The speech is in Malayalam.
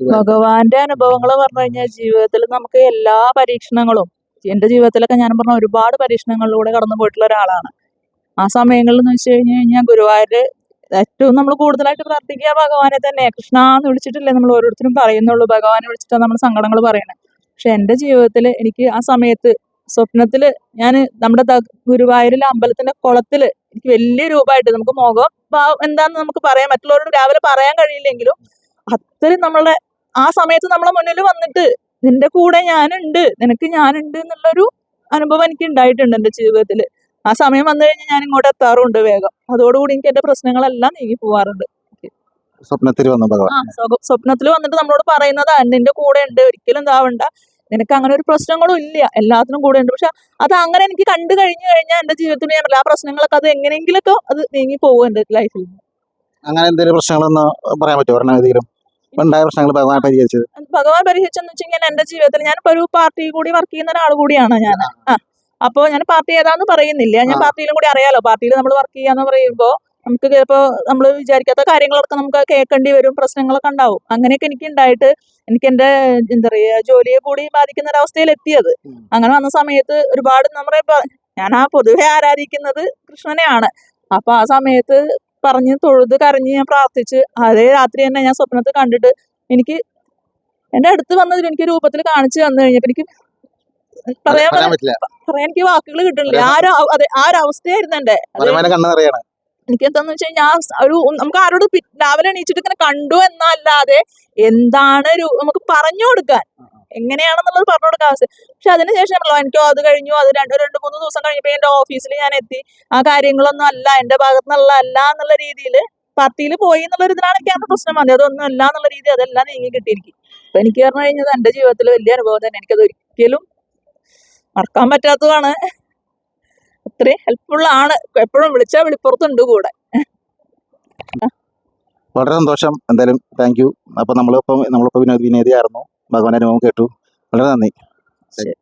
ഭഗവാന്റെ അനുഭവങ്ങൾ പറഞ്ഞു കഴിഞ്ഞാൽ ജീവിതത്തിൽ നമുക്ക് എല്ലാ പരീക്ഷണങ്ങളും എന്റെ ജീവിതത്തിലൊക്കെ ഞാൻ പറഞ്ഞ ഒരുപാട് പരീക്ഷണങ്ങളിലൂടെ കടന്നു പോയിട്ടുള്ള ഒരാളാണ്. ആ സമയങ്ങളിൽ എന്ന് വെച്ച് കഴിഞ്ഞ് കഴിഞ്ഞാൽ ഗുരുവായൂര് ഏറ്റവും നമ്മൾ കൂടുതലായിട്ട് പ്രാർത്ഥിക്കുക ഭഗവാനെ തന്നെ. കൃഷ്ണ എന്ന് വിളിച്ചിട്ടില്ലേ നമ്മൾ ഓരോരുത്തരും പറയുന്നുള്ളൂ ഭഗവാനെ വിളിച്ചിട്ടാണ് നമ്മൾ സങ്കടങ്ങൾ പറയുന്നത് പക്ഷെ എന്റെ ജീവിതത്തിൽ എനിക്ക് ആ സമയത്ത് സ്വപ്നത്തിൽ ഞാൻ നമ്മുടെ ഗുരുവായൂരിലെ അമ്പലത്തിന്റെ കുളത്തിൽ എനിക്ക് വലിയ രൂപമായിട്ട് നമുക്ക് മുഖം എന്താന്ന് നമുക്ക് പറയാൻ മറ്റുള്ളവരോട് രാവിലെ പറയാൻ കഴിയില്ലെങ്കിലും അത്രയും നമ്മളെ ആ സമയത്ത് നമ്മളെ മുന്നിൽ വന്നിട്ട് നിന്റെ കൂടെ ഞാനുണ്ട് നിനക്ക് ഞാനുണ്ട് എന്നുള്ളൊരു അനുഭവം എനിക്ക് ഉണ്ടായിട്ടുണ്ട് എന്റെ ജീവിതത്തിൽ ആ സമയം വന്നു കഴിഞ്ഞാൽ ഞാൻ ഇങ്ങോട്ട് എത്താറുണ്ട് വേഗം. അതോടുകൂടി എനിക്ക് എന്റെ പ്രശ്നങ്ങളെല്ലാം നീങ്ങി പോവാറുണ്ട്. സ്വപ്നത്തിൽ വന്നു ഭഗവാൻ? സ്വപ്നത്തിൽ വന്നിട്ട് നമ്മളോട് പറയുന്നത് നിന്റെ കൂടെ ഉണ്ട് ഒരിക്കലും ഇതാവണ്ട നിനക്ക് അങ്ങനെ ഒരു പ്രശ്നങ്ങളും ഇല്ല. എല്ലാത്തിനും കൂടെ ഉണ്ട്. പക്ഷെ അത് അങ്ങനെ എനിക്ക് കണ്ടു കഴിഞ്ഞു കഴിഞ്ഞാൽ എന്റെ ജീവിതത്തിൽ ഞാൻ ആ പ്രശ്നങ്ങളൊക്കെ അത് എങ്ങനെയെങ്കിലൊക്കെ അത് നീങ്ങി പോകും എന്റെ ലൈഫിൽ. അങ്ങനെ എന്തെങ്കിലും പ്രശ്നങ്ങളൊന്നും പറയാൻ പറ്റുമോ? ഒരെണ്ണം ഏതെങ്കിലും ഉണ്ടായ പ്രശ്നങ്ങൾ ഭഗവാൻ പരിഹരിച്ചത്? ഭഗവാൻ പരിഹരിച്ചെന്ന് വെച്ച് കഴിഞ്ഞാൽ എന്റെ ജീവിതത്തിൽ ഞാനിപ്പോ ഒരു പാർട്ടി കൂടി വർക്ക് ചെയ്യുന്ന ഒരാൾ കൂടിയാണ് ഞാൻ. ആ. അപ്പോ ഞാൻ പാർട്ടി ഏതാന്ന് പറയുന്നില്ല. ഞാൻ. പാർട്ടിയിലും കൂടി അറിയാലോ. പാർട്ടിയിൽ നമ്മൾ വർക്ക് ചെയ്യാന്ന് പറയുമ്പോ നമുക്ക് ചിലപ്പോ നമ്മൾ വിചാരിക്കാത്ത കാര്യങ്ങളൊക്കെ നമുക്ക് കേൾക്കേണ്ടി വരും പ്രശ്നങ്ങളൊക്കെ ഉണ്ടാവും. അങ്ങനെയൊക്കെ എനിക്ക് ഉണ്ടായിട്ട് എനിക്ക് എന്റെ എന്താ പറയാ ജോലിയെ കൂടി ബാധിക്കുന്ന ഒരവസ്ഥയിൽ എത്തിയത്. അങ്ങനെ വന്ന സമയത്ത് ഒരുപാട് നമ്മുടെ ഞാൻ ആ പൊതുവെ ആരാധിക്കുന്നത് കൃഷ്ണനെയാണ്. അപ്പൊ ആ സമയത്ത് പറഞ്ഞ് തൊഴുത് കരഞ്ഞ് ഞാൻ പ്രാർത്ഥിച്ച് അതേ രാത്രി തന്നെ ഞാൻ സ്വപ്നത്തിൽ കണ്ടിട്ട് എനിക്ക് എന്റെ അടുത്ത് വന്നതിൽ എനിക്ക് രൂപത്തിൽ കാണിച്ചു തന്നു കഴിഞ്ഞപ്പോ എനിക്ക് പറയാൻ പറയാൻ എനിക്ക് വാക്കുകൾ കിട്ടണില്ല ആ ഒരു അതെ ആ ഒരു അവസ്ഥയായിരുന്നു എന്റെ എനിക്ക് എന്താന്ന് വെച്ചാൽ ഞാൻ ഒരു നമുക്ക് ആരോട് രാവിലെ എണീച്ചിട്ട് ഇങ്ങനെ കണ്ടു എന്നല്ലാതെ എന്താണ് നമുക്ക് പറഞ്ഞു കൊടുക്കാൻ. എങ്ങനെയാണെന്നുള്ളത് പറഞ്ഞു കൊടുക്കാൻ അവസ്ഥ പക്ഷെ അതിനുശേഷം നമ്മളോ എനിക്കോ അത് കഴിഞ്ഞു. അത് രണ്ട് രണ്ട് മൂന്ന് ദിവസം കഴിഞ്ഞപ്പോൾ എന്റെ ഓഫീസിൽ ഞാൻ എത്തി. ആ കാര്യങ്ങളൊന്നും അല്ല. എന്റെ ഭാഗത്തു നിന്നുള്ള അല്ല എന്നുള്ള രീതിയിൽ പാർട്ടിയിൽ പോയി എന്നുള്ള ഒരു ഇതിലാണ് എനിക്ക് ആ പ്രശ്നം വന്നത്. അതൊന്നും അല്ല എന്നുള്ള രീതി അതെല്ലാം നീങ്ങി കിട്ടിയിരിക്കും. അപ്പൊ എനിക്ക് പറഞ്ഞു കഴിഞ്ഞത് എന്റെ ജീവിതത്തിൽ വലിയ അനുഭവം തന്നെ. എനിക്കത് ഒരിക്കലും മറക്കാൻ പറ്റാത്തതാണ്. അത്രയും ഹെൽപ്ഫുൾ ആണ്. എപ്പോഴും വിളിച്ചാൽ വിളിപ്പുറത്തുണ്ട് കൂടെ. വളരെ സന്തോഷം. എന്തായാലും താങ്ക് യു അപ്പൊ നമ്മളിപ്പം നമ്മളിപ്പോ വിനോദ വിനേദിയായിരുന്നു. ഭഗവാന്റെ അനുഭവം കേട്ടു വളരെ നന്ദി ശരി.